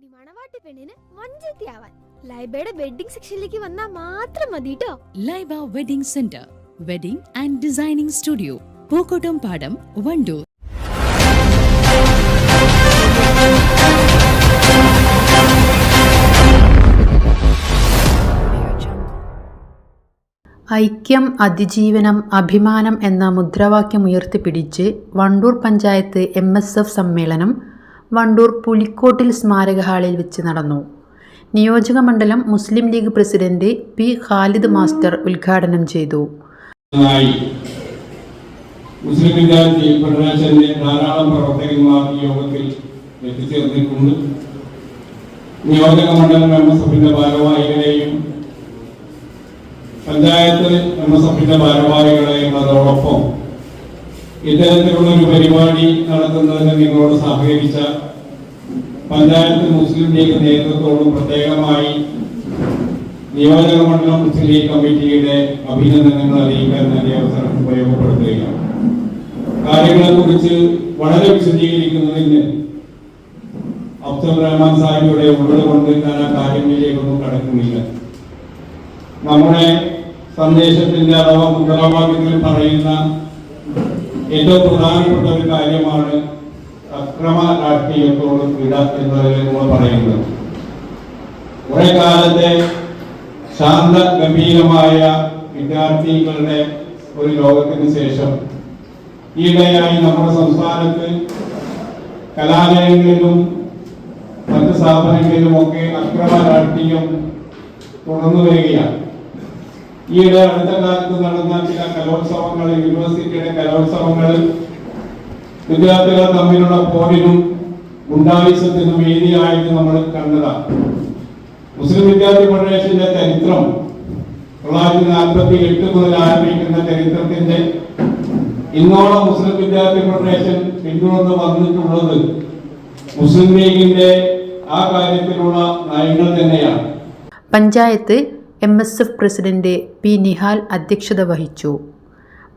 ഇനി മണവാട്ടി പെണ്ണിന് വഞ്ചത്തിയാവാൻ ലൈബയുടെ വെഡിങ് സെക്ഷനിലേക്ക് വന്നാൽ മാത്രം മതി കേട്ടോ Laiba wedding centre wedding and designing studio Pookkottumpadam Wandoor. ഐക്യം അതിജീവനം അഭിമാനം എന്ന മുദ്രാവാക്യം ഉയർത്തിപ്പിടിച്ച് Wandoor panchayat M S F സമ്മേളനം വണ്ടൂർ പുലിക്കോട്ടിൽ സ്മാരക ഹാളിൽ വെച്ച് നടന്നു. നിയോജക മണ്ഡലം Muslim League president P. Khalid master ഉദ്ഘാടനം ചെയ്തു. പഞ്ചായത്ത് എം എസ് എഫിന്റെ ഭാരവാഹികളെയും അതോടൊപ്പം ഇത്തരത്തിലുള്ള ഒരു പരിപാടി നടത്തുന്നതിന് നിങ്ങളോട് സഹകരിച്ച പഞ്ചായത്ത് മുസ്ലിം ലീഗ് നേതൃത്വത്തോടും പ്രത്യേകമായി നിയോജക മണ്ഡലം മുസ്ലിം ലീഗ് കമ്മിറ്റിയുടെ അഭിനന്ദനങ്ങൾ അറിയിക്കാൻ തന്നെ അവസരം കാര്യങ്ങളെ കുറിച്ച് വളരെ വിശദീകരിക്കുന്നതിന് അബ്ദുൾ റഹ്മാൻ സാഹിബിയുടെ ഉള്ളത് കൊണ്ട് ഞാൻ ആ കാര്യങ്ങളിലേക്കൊന്നും കടക്കുന്നില്ല. നമ്മുടെ സന്ദേശത്തിന്റെ അഥവാ മുദ്രാവാക്യത്തിൽ പറയുന്ന ഏറ്റവും പ്രധാനപ്പെട്ട ഒരു കാര്യമാണ് അക്രമ രാഷ്ട്രീയത്തോട് വിട എന്നതിൽ നമ്മൾ പറയുന്നത്. കുറെ കാലത്തെ ശാന്ത ഗംഭീരമായ വിദ്യാർത്ഥികളുടെ ഒരു ലോകത്തിന് ശേഷം ഈയിടെയായി നമ്മുടെ സംസ്ഥാനത്ത് കലാലയങ്ങളിലും മറ്റ് സ്ഥാപനങ്ങളിലും ഒക്കെ അക്രമ രാഷ്ട്രീയം തുടർന്നു വരികയാണ്. ഈയിടെ അടുത്ത കാലത്ത് നടന്ന ചില കലോത്സവങ്ങൾ യൂണിവേഴ്സിറ്റിയുടെ കലോത്സവങ്ങൾ വിദ്യാർത്ഥികൾ തമ്മിലുള്ള പോരിനും ഗുണ്ടായുസത്തിനും വേദിയായിട്ട് നമ്മൾ കണ്ടതാണ്. മുസ്ലിം വിദ്യാർത്ഥി ഫെഡറേഷന്റെ ചരിത്രം തൊള്ളായിരത്തി നാൽപ്പത്തി എട്ട് മുതൽ ആരംഭിക്കുന്ന ചരിത്രത്തിന്റെ ഇന്നോളം മുസ്ലിം വിദ്യാർത്ഥി ഫെഡറേഷൻ പിന്തുടർന്ന് വന്നിട്ടുള്ളത് മുസ്ലിം ലീഗിന്റെ ആ കാര്യത്തിലുള്ള നയങ്ങൾ തന്നെയാണ്. Panchayat M S F president P Nihal അധ്യക്ഷത വഹിച്ചു.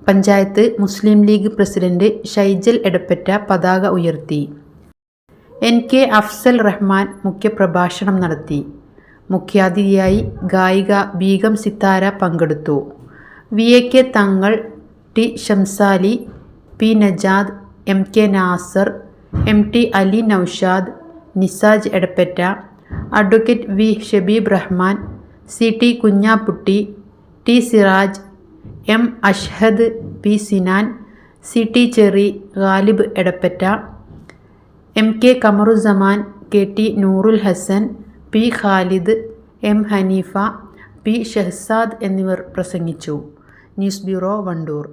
Panchayat Muslim League president Shaijal Edappatta പതാക ഉയർത്തി. എൻ കെ അഫ്സൽ റഹ്മാൻ മുഖ്യപ്രഭാഷണം നടത്തി. മുഖ്യാതിഥിയായി ഗായിക ബീഗം സിത്താര പങ്കെടുത്തു. V A K Thangal T Shamsali P Najad M K Nasar M T Ali Noushad Nisaj Edappatta advocate V Shabeeb Rahman C T Kunhapputty T Siraj M Ashhad P Sinan C T Cheri Ghalib Edappatta M K Kamaruzaman K T Noorul Hasan P Khalid M Haneefa P Shahzad എന്നിവർ പ്രസംഗിച്ചു. News bureau Wandoor.